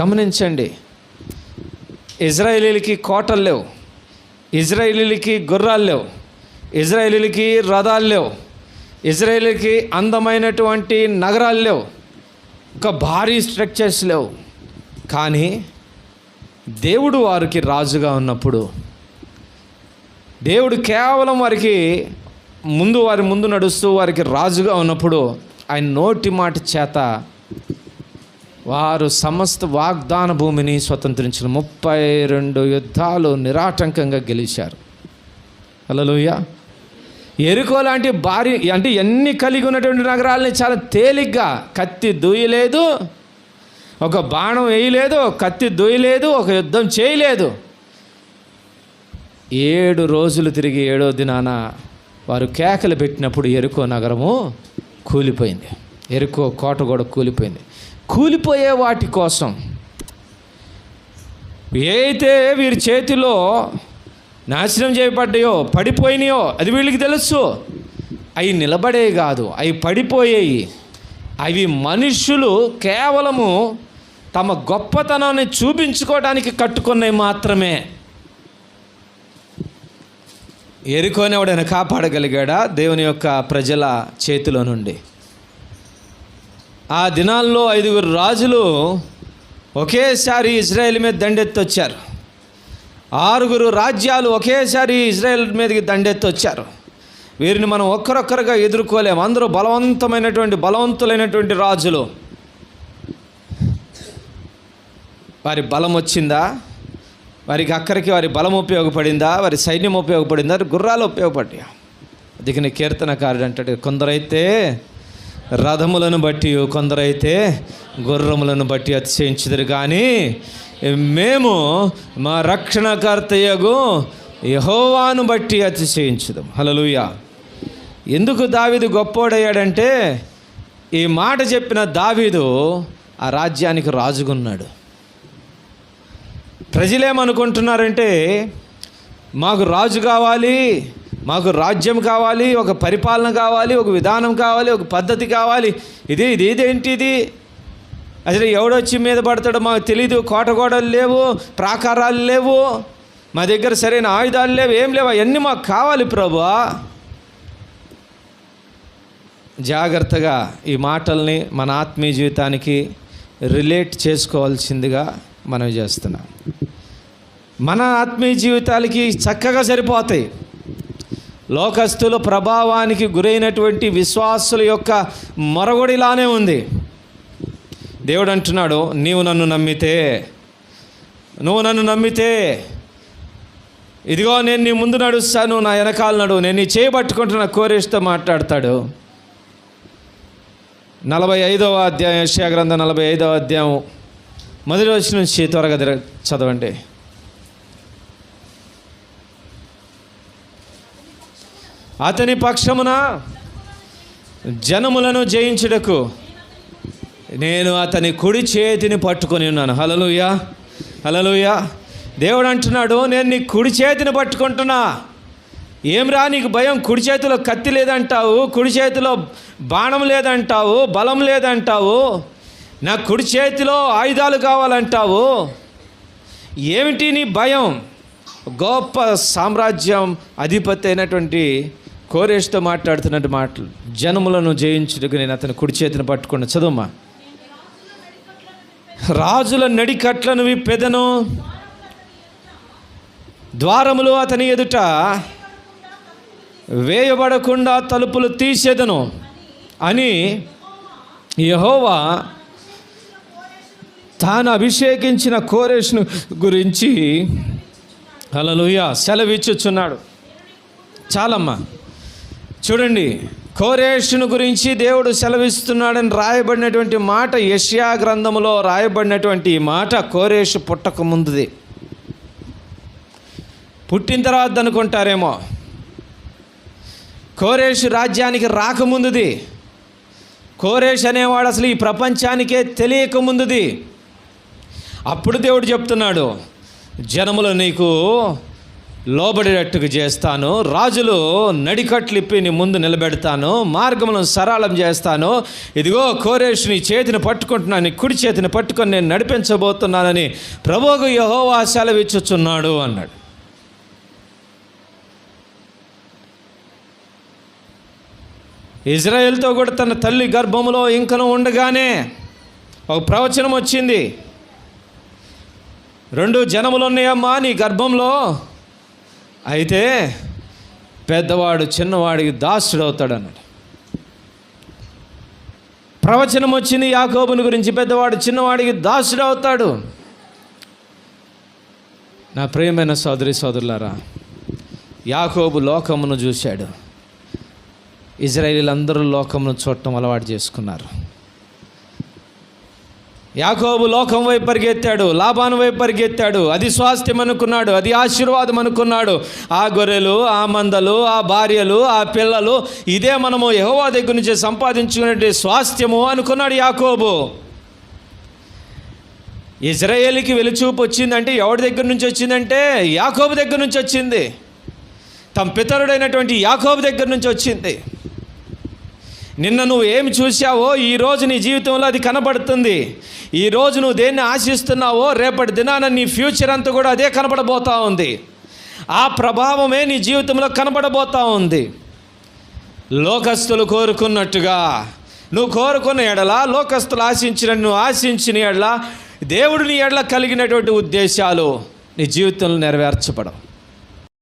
గమనించండి. ఇజ్రాయేలీలకి కోటలు లేవు. ఇజ్రాయేలీలకి గుర్రాలు లేవు. ఇజ్రాయేలీలకి రథాలు లేవు. ఇజ్రాయేలీలకి అందమైనటువంటి నగరాలు లేవు. ఒక భారీ స్ట్రక్చర్స్ లేవు. కానీ దేవుడు వారికి రాజుగా ఉన్నప్పుడు దేవుడు కేవలం వారికి ముందు వారి ముందు నడుస్తూ వారికి రాజుగా ఉన్నప్పుడు ఆయన నోటి మాట చేత వారు సమస్త వాగ్దాన భూమిని స్వతంత్రించిన ముప్పై రెండు యుద్ధాలు నిరాటంకంగా గెలిచారు. హలోయ ఎరుకో లాంటి భారీ అంటే ఎన్ని కలిగి ఉన్నటువంటి నగరాలని చాలా తేలిగ్గా కత్తి దూయలేదు ఒక బాణం వేయలేదు కత్తి దూయలేదు ఒక యుద్ధం చేయలేదు. ఏడు రోజులు తిరిగి ఏడో దినాన వారు కేకలు పెట్టినప్పుడు ఎరుకో నగరము కూలిపోయింది. ఎరుకో కోట కూడా కూలిపోయింది. కూలిపోయే వాటి కోసం. ఏదైతే వీరి చేతిలో నాశనం చేయబడ్డాయో పడిపోయినాయో అది వీళ్ళకి తెలుసు. అవి నిలబడే కాదు అవి పడిపోయేవి అవి మనుషులు కేవలము తమ గొప్పతనాన్ని చూపించుకోవడానికి కట్టుకున్నవి మాత్రమే. ఎరుకోనేవాడైనా కాపాడగలిగాడా దేవుని యొక్క ప్రజల చేతిలో నుండి? ఆ దినాల్లో ఐదుగురు రాజులు ఒకేసారి ఇజ్రాయెల్ మీద దండెత్తొచ్చారు. ఆరుగురు రాజ్యాలు ఒకేసారి ఇజ్రాయెల్ మీదకి దండెత్తొచ్చారు. వీరిని మనం ఒక్కరొక్కరుగా ఎదుర్కోలేము అందరూ బలవంతమైనటువంటి బలవంతులైనటువంటి రాజులు. వారి బలం వచ్చిందా? వారికి అక్కడికి వారి బలం ఉపయోగపడిందా? వారి సైన్యం ఉపయోగపడిందా? గుర్రాలు ఉపయోగపడ్డా అందుకని కీర్తనకారుడు అంటాడు కొందరైతే రథములను బట్టి కొందరైతే గుర్రములను బట్టి అతిశయించుదురు. కానీ మేము మా రక్షణకర్తయగు యహోవాను బట్టి అతిశయించుదాం. హలలుయ ఎందుకు దావీదు గొప్పోడయ్యాడంటే ఈ మాట చెప్పిన దావీదు ఆ రాజ్యానికి రాజుగున్నాడు. ప్రజలేమనుకుంటున్నారంటే మాకు రాజు కావాలి మాకు రాజ్యం కావాలి ఒక పరిపాలన కావాలి ఒక విధానం కావాలి ఒక పద్ధతి కావాలి. ఇది ఇది ఇదేంటిది అసలు ఎవడొచ్చి మీద పడతాడో మాకు తెలీదు. కోటగోడలు లేవు ప్రాకారాలు లేవు. మా దగ్గర సరైన ఆయుధాలు లేవు ఏం లేవు. అవన్నీ మాకు కావాలి ప్రభువా. జాగ్రత్తగా ఈ మాటల్ని మన ఆత్మీయ జీవితానికి రిలేట్ చేసుకోవాల్సిందిగా మనం చేస్తున్నాం. మన ఆత్మీయ జీవితాలకి చక్కగా సరిపోతాయి. లోకస్తుల ప్రభావానికి గురైనటువంటి విశ్వాసుల యొక్క మరొగడిలానే ఉంది. దేవుడు అంటున్నాడు నీవు నన్ను నమ్మితే నువ్వు నన్ను నమ్మితే ఇదిగో నేను నీ ముందు నడుస్తాను నా వెనకాల నడు నేను నీ చేయబట్టుకుంటున్న కోరేష్తో మాట్లాడతాడు. నలభై ఐదవ అధ్యాయం యెషయా గ్రంథం నలభై ఐదవ అధ్యాయం మొదటి వచ్చి నుంచి త్వరగా చదవండి. అతని పక్షమున జనములను జయించుటకు నేను అతని కుడి చేతిని పట్టుకొని ఉన్నాను. హలలుయా హలలుయా దేవుడు అంటున్నాడు నేను నీ కుడి చేతిని పట్టుకుంటున్నా. ఏం రా నీకు భయం? కుడి చేతిలో కత్తి లేదంటావు కుడి చేతిలో బాణం లేదంటావు బలం లేదంటావు. నా కుడి చేతిలో ఆయుధాలు కావాలంటావు. ఏమిటి నీ భయం? గొప్ప సామ్రాజ్యం అధిపతి అయినటువంటి కోరేష్తో మాట్లాడుతున్నట్టు మాటలు. జనములను జయించుటకు నేను అతని కుడి చేతిని పట్టుకున్న చదువుమా? రాజుల నడికట్లను విప్పెదను. ద్వారములు అతని ఎదుట వేయబడకుండా తలుపులు తీసేదను అని యహోవా తాను అభిషేకించిన కోరేష్ను గురించి అలలుయ సెలవిచ్చుచున్నాడు. చాలమ్మా. చూడండి కోరేషును గురించి దేవుడు సెలవిస్తున్నాడని రాయబడినటువంటి మాట యష్యా గ్రంథములో రాయబడినటువంటి ఈ మాట కోరేషు పుట్టక ముందుది. పుట్టిన తర్వాత అనుకుంటారేమో కోరేషు రాజ్యానికి రాకముందుది కోరేష్ అనేవాడు అసలు ఈ ప్రపంచానికే తెలియకముందుది అప్పుడు దేవుడు చెప్తున్నాడు జనములు నీకు లోబడేటట్టుగా చేస్తాను రాజులు నడికట్లిప్పి నీ ముందు నిలబెడతాను మార్గములను సరళం చేస్తాను. ఇదిగో కోరేష్ నీ చేతిని పట్టుకుంటున్నాను నీ కుడి చేతిని పట్టుకొని నేను నడిపించబోతున్నానని ప్రభోగు యహోవా సెలవిచ్చుచున్నాడు అన్నాడు. ఇజ్రాయెల్తో కూడా తన తల్లి గర్భములో ఇంకను ఉండగానే ఒక ప్రవచనం వచ్చింది. రెండు జనములు ఉన్నాయమ్మా నీ గర్భంలో. అయితే పెద్దవాడు చిన్నవాడికి దాసుడు అవుతాడు అన్నాడు ప్రవచనం వచ్చింది యాకోబుని గురించి. పెద్దవాడు చిన్నవాడికి దాసుడు అవుతాడు నా ప్రియమైన సోదరి సోదరులారా యాకోబు లోకమును చూశాడు. ఇజ్రాయిలీలందరూ లోకమును చూడటం అలవాటు చేసుకున్నారు. యాకోబు లోకం వైపు పరిగెత్తాడు లాభాను వైపు పరిగెత్తాడు అది స్వాస్థ్యం అనుకున్నాడు అది ఆశీర్వాదం అనుకున్నాడు ఆ గొర్రెలు ఆ మందలు ఆ భార్యలు ఆ పిల్లలు ఇదే మనము యహోవా దగ్గర నుంచి సంపాదించుకునే స్వాస్థ్యము అనుకున్నాడు యాకోబు. ఇజ్రాయేల్కి వెలుచూపు వచ్చిందంటే ఎవరి దగ్గర నుంచి వచ్చిందంటే యాకోబు దగ్గర నుంచి వచ్చింది. తమ పితరుడైనటువంటి యాకోబు దగ్గర నుంచి వచ్చింది. నిన్న నువ్వు ఏమి చూసావో ఈరోజు నీ జీవితంలో అది కనబడుతుంది. ఈరోజు నువ్వు దేన్ని ఆశిస్తున్నావో రేపటి దినాన నీ ఫ్యూచర్ అంతా కూడా అదే కనబడబోతూ ఉంది. ఆ ప్రభావమే నీ జీవితంలో కనబడబోతూ ఉంది. లోకస్తులు కోరుకున్నట్టుగా నువ్వు కోరుకున్న ఎడల లోకస్తులు ఆశించిన నువ్వు ఆశించిన ఎడల దేవుడు నీ ఎడల కలిగినటువంటి ఉద్దేశాలు నీ జీవితంలో నెరవేర్చబడవు.